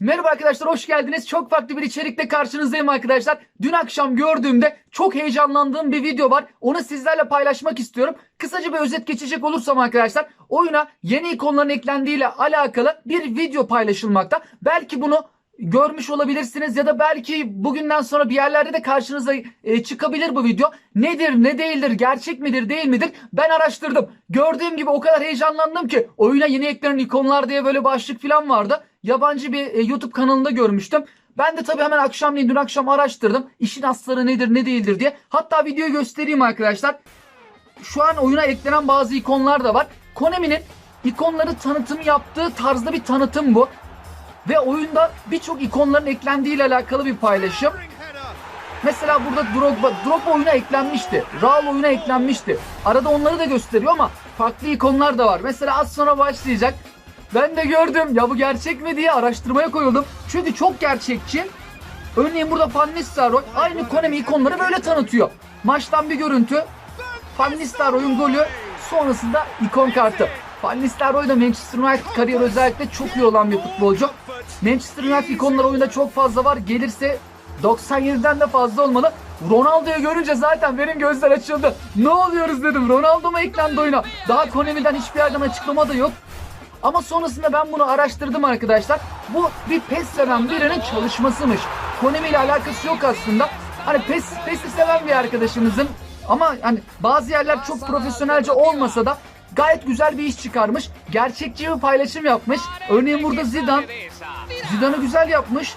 Merhaba arkadaşlar hoş geldiniz. Çok farklı bir içerikte karşınızdayım arkadaşlar. Dün akşam gördüğümde çok heyecanlandığım bir video var. Onu sizlerle paylaşmak istiyorum. Kısaca bir özet geçecek olursam arkadaşlar oyuna yeni ikonların eklendiğiyle alakalı bir video paylaşılmakta. Belki bunu görmüş olabilirsiniz ya da belki bugünden sonra bir yerlerde de karşınıza e, çıkabilir bu video. Nedir, ne değildir, gerçek midir, değil midir? Ben araştırdım. Gördüğüm gibi o kadar heyecanlandım ki oyuna yeni eklenen ikonlar diye böyle başlık falan vardı. Yabancı bir e, YouTube kanalında görmüştüm. Ben de tabii hemen akşamleyin dün akşam araştırdım. İşin asları nedir, ne değildir diye. Hatta videoyu göstereyim arkadaşlar. Şu an oyuna eklenen bazı ikonlar da var. Konami'nin ikonları tanıtım yaptığı tarzda bir tanıtım bu. Ve oyunda birçok ikonların eklendiğiyle alakalı bir paylaşım. Mesela burada Drogba, Drogba oyuna eklenmişti. Raul oyuna eklenmişti. Arada onları da gösteriyor ama farklı ikonlar da var. Mesela az sonra başlayacak. Ben de gördüm ya bu gerçek mi diye araştırmaya koyuldum. Çünkü çok gerçekçi. Örneğin burada Van Nistelrooy aynı Konami ikonları böyle tanıtıyor. Maçtan bir görüntü. Van Nistelrooy'un golü sonrasında ikon kartı. Van Nistelrooy da Manchester United kariyeri özellikle çok iyi olan bir futbolcu. Manchester United ikonları oyunda çok fazla var. Gelirse 97'den de fazla olmalı. Ronaldo'yu görünce zaten benim gözler açıldı. Ne oluyoruz dedim. Ronaldo mu eklendi oyuna? Daha Konami'den hiçbir yerden açıklama da yok. Ama sonrasında ben bunu araştırdım arkadaşlar. Bu bir PES seven birinin çalışmasıymış. Konami ile alakası yok aslında. Hani PES, PES'i seven bir arkadaşımızın ama hani bazı yerler çok profesyonelce olmasa da gayet güzel bir iş çıkarmış. Gerçekçi bir paylaşım yapmış. Örneğin burada Zidane. Zidane'ı güzel yapmış.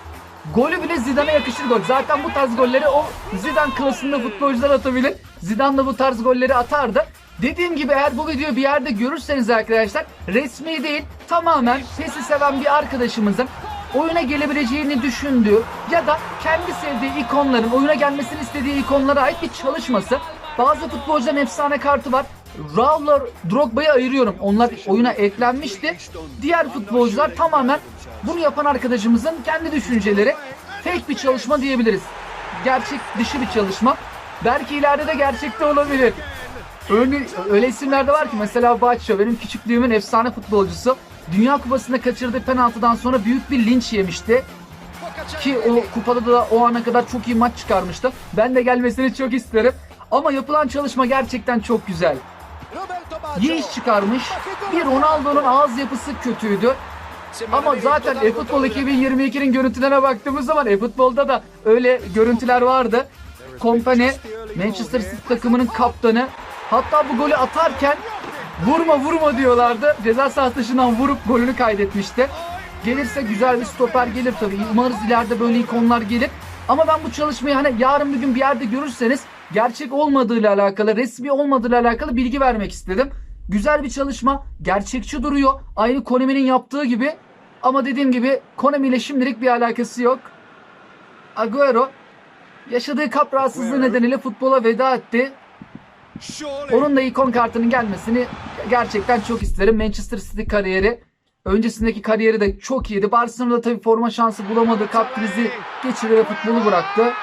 Golü bile Zidane'a yakışır gol. Zaten bu tarz golleri o Zidane klasında futbolcular atabilir. Zidane da bu tarz golleri atardı. Dediğim gibi eğer bu videoyu bir yerde görürseniz arkadaşlar resmi değil tamamen PES'i seven bir arkadaşımızın oyuna gelebileceğini düşündüğü ya da kendi sevdiği ikonların oyuna gelmesini istediği ikonlara ait bir çalışması. Bazı futbolcuların efsane kartı var. Raul'la Drogba'yı ayırıyorum. Onlar oyuna eklenmişti. Diğer futbolcular tamamen bunu yapan arkadaşımızın kendi düşünceleri. Fake bir çalışma diyebiliriz. Gerçek dışı bir çalışma. Belki ileride de gerçekte olabilir. Öyle, öyle isimler de var ki mesela Batshuayi benim küçüklüğümün efsane futbolcusu. Dünya Kupası'nda kaçırdığı penaltıdan sonra büyük bir linç yemişti. Ki o kupada da o ana kadar çok iyi maç çıkarmıştı. Ben de gelmesini çok isterim. Ama yapılan çalışma gerçekten çok güzel. İyi iş çıkarmış. Bir Ronaldo'nun ağız yapısı kötüydü. Ama zaten eFootball 2022'nin görüntülerine baktığımız zaman eFootball'da da öyle görüntüler vardı. Kompany Manchester City takımının kaptanı. Hatta bu golü atarken vurma vurma diyorlardı. Ceza sahası dışından vurup golünü kaydetmişti. Gelirse güzel bir stoper gelir tabii. Umarız ileride böyle ikonlar gelir. Ama ben bu çalışmayı hani yarın bir gün bir yerde görürseniz gerçek olmadığıyla alakalı, resmi olmadığıyla alakalı bilgi vermek istedim. Güzel bir çalışma. Gerçekçi duruyor. Aynı Konami'nin yaptığı gibi. Ama dediğim gibi Konami ile şimdilik bir alakası yok. Agüero yaşadığı kalp rahatsızlığı nedeniyle futbola veda etti. Onun da ikon kartının gelmesini gerçekten çok isterim. Manchester City kariyeri öncesindeki kariyeri de çok iyiydi. Barcelona'da tabii forma şansı bulamadı. Kalp krizi geçirdi ve futbolu bıraktı.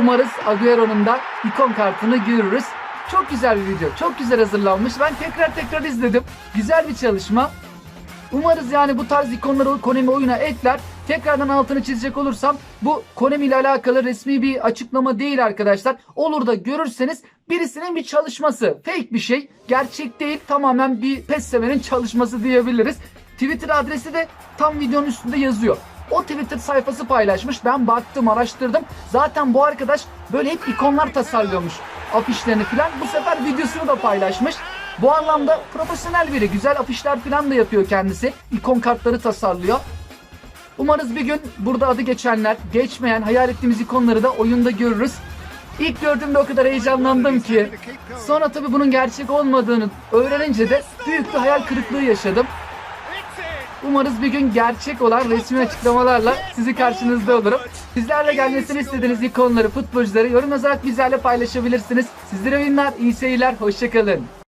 Umarız Agüero'nun da ikon kartını görürüz. Çok güzel bir video. Çok güzel hazırlanmış. Ben tekrar tekrar izledim. Güzel bir çalışma. Umarız yani bu tarz ikonları Konami oyuna ekler. Tekrardan altını çizecek olursam bu Konami ile alakalı resmi bir açıklama değil arkadaşlar. Olur da görürseniz birisinin bir çalışması. Fake bir şey. Gerçek değil. Tamamen bir PES sevenin çalışması diyebiliriz. Twitter adresi de tam videonun üstünde yazıyor. O Twitter sayfası paylaşmış. Ben baktım, araştırdım. Zaten bu arkadaş böyle hep ikonlar tasarlıyormuş. Afişlerini falan. Bu sefer videosunu da paylaşmış. Bu anlamda profesyonel biri. Güzel afişler falan da yapıyor kendisi. İkon kartları tasarlıyor. Umarız bir gün burada adı geçenler, geçmeyen, hayal ettiğimiz ikonları da oyunda görürüz. İlk gördüğümde o kadar heyecanlandım ki. Sonra tabii bunun gerçek olmadığını öğrenince de büyük bir hayal kırıklığı yaşadım. Umarız bir gün gerçek olan resmi açıklamalarla sizi karşınızda olurum. Sizlerle gelmesini istediğiniz ikonları, futbolcuları yorum yazarak bizlerle paylaşabilirsiniz. Sizlere oyunlar, iyi seyirler, hoşçakalın.